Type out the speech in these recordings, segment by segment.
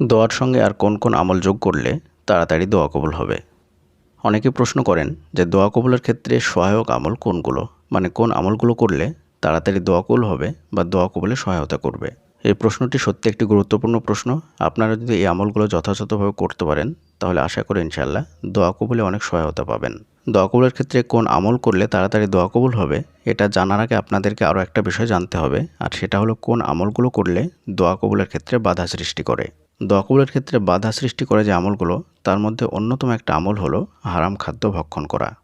দোয়ার সঙ্গে আর কোন কোন আমল যোগ করলে তাড়াতাড়ি দোয়া কবুল হবে? অনেকে প্রশ্ন করেন যে দোয়া কবুলের ক্ষেত্রে সহায়ক আমল কোনগুলো? মানে কোন আমলগুলো করলে তাড়াতাড়ি দোয়া কবুল হবে বা দোয়া কবুলে সহায়তা করবে? এই প্রশ্নটি সত্যি একটি গুরুত্বপূর্ণ প্রশ্ন। আপনারা যদি এই আমলগুলো যথাযথভাবে করতে পারেন, তাহলে আশা করি ইনশাল্লাহ দোয়া কবুলে অনেক সহায়তা পাবেন। দোয়া কবুলের ক্ষেত্রে কোন আমল করলে তাড়াতাড়ি দোয়া কবুল হবে, এটা জানার আগে আপনাদেরকে আরও একটা বিষয় জানতে হবে, আর সেটা হলো কোন আমলগুলো করলে দোয়া কবুলের ক্ষেত্রে বাধা সৃষ্টি করে। দোয়া কবুলের ক্ষেত্রে বাধা সৃষ্টি করে যে আমলগুলো, তার মধ্যে অন্যতম একটা আমল হলো হারাম খাদ্য ভক্ষণ করা।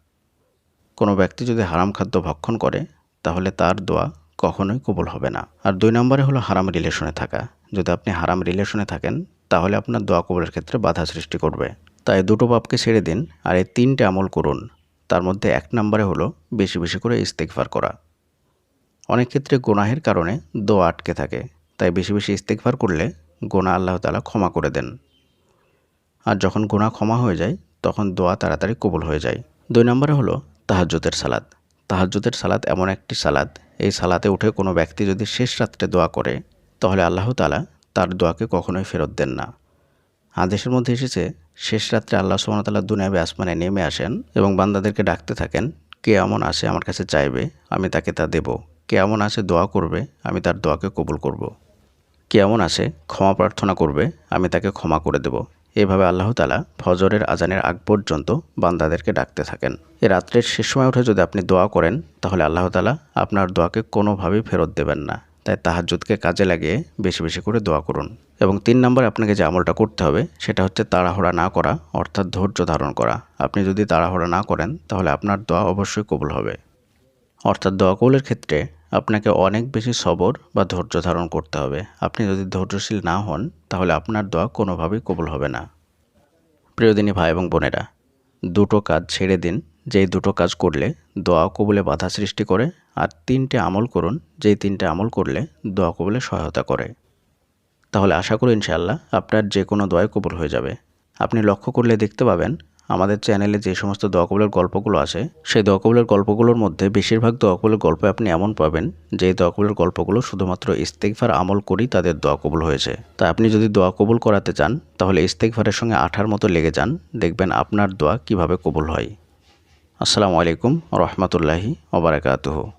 কোনো ব্যক্তি যদি হারাম খাদ্য ভক্ষণ করে, তাহলে তার দোয়া কখনোই কবুল হবে না। আর দুই নম্বরে হলো হারাম রিলেশনে থাকা। যদি আপনি হারাম রিলেশনে থাকেন, তাহলে আপনার দোয়া কবুলের ক্ষেত্রে বাধা সৃষ্টি করবে। তাই দুটো পাপকে ছেড়ে দিন আর এই তিনটে আমল করুন। তার মধ্যে এক নম্বরে হলো বেশি বেশি করে ইস্তেকফার করা। অনেক ক্ষেত্রে গোনাহের কারণে দোয়া আটকে থাকে। তাই বেশি বেশি ইস্তেকফার করলে গোনা আল্লাহ তালা ক্ষমা করে দেন। আর যখন গোনা ক্ষমা হয়ে যায়, তখন দোয়া তাড়াতাড়ি কবুল হয়ে যায়। দুই নম্বরে হলো তাহাজ্জুদের সালাদ তাহাজ্জুদের সালাদ এমন একটি সালাদ এই সালাতে উঠে কোনো ব্যক্তি যদি শেষ রাত্রে দোয়া করে, তাহলে আল্লাহ তালা তার দোয়াকে কখনোই ফেরত দেন না। আদেশের মধ্যে এসেছে, শেষ রাত্রে আল্লাহ সুমতাল্লাহ দুনিয়াবে আসমানে নেমে আসেন এবং বান্দাদেরকে ডাকতে থাকেন, কে এমন আসে আমার কাছে চাইবে, আমি তাকে তা দেব। কে এমন আসে দোয়া করবে, আমি তার দোয়াকে কবুল করব। কে এমন আসে ক্ষমা প্রার্থনা করবে, আমি তাকে ক্ষমা করে দেব। এভাবে আল্লাহ তালা ফজরের আজানের আগ পর্যন্ত বান্দাদেরকে ডাকতে থাকেন। এ রাত্রের শেষ সময় উঠে যদি আপনি দোয়া করেন, তাহলে আল্লাহ তালা আপনার দোয়াকে কোনোভাবেই ফেরত দেবেন না। তাই তাহাজুদকে কাজে লাগিয়ে বেশি বেশি করে দোয়া করুন। এবং তিন নম্বরে আপনাকে যে আমলটা করতে হবে, সেটা হচ্ছে তাড়াহুড়া না করা, অর্থাৎ ধৈর্য ধারণ করা। আপনি যদি তাড়াহুড়া না করেন, তাহলে আপনার দোয়া অবশ্যই কবুল হবে। অর্থাৎ দোয়া কবুলের ক্ষেত্রে আপনাকে অনেক বেশি সবর বা ধৈর্য ধারণ করতে হবে। আপনি যদি ধৈর্যশীল না হন, তাহলে আপনার দোয়া কোনোভাবেই কবুল হবে না। প্রিয়দিনী ভাই এবং বোনেরা, দুটো কাজ ছেড়ে দিন। যেই দুটো কাজ করলে দোয়া কবুলে বাধা সৃষ্টি করে, আর তিনটে আমল করুন। যেই তিনটে আমল করলে দোয়া কবুলে সহায়তা করে। তাহলে আশা করি ইনশাআল্লাহ আপনার যে কোনো দোয়াই কবুল হয়ে যাবে। আপনি লক্ষ্য করলে দেখতে পাবেন আমাদের চ্যানেলে যে সমস্ত দোয়াকবলের গল্পগুলো আছে সেই দোয়াকবলের গল্পগুলোর মধ্যে বেশিরভাগ দোয়াকবলের গল্প আপনি এমন পাবেন যে দোয়াকবলের গল্পগুলো শুধুমাত্র ইস্তেকফার আমল করেই তাদের দোয়া কবুল হয়েছে। তা আপনি যদি দোয়া কবুল করাতে চান, তাহলে ইস্তেকফারের সঙ্গে আঠার মতো লেগে যান, দেখবেন আপনার দোয়া কীভাবে কবুল হয়। আসসালামু আলাইকুম রহমতুল্লাহি ওবরাকাতুহু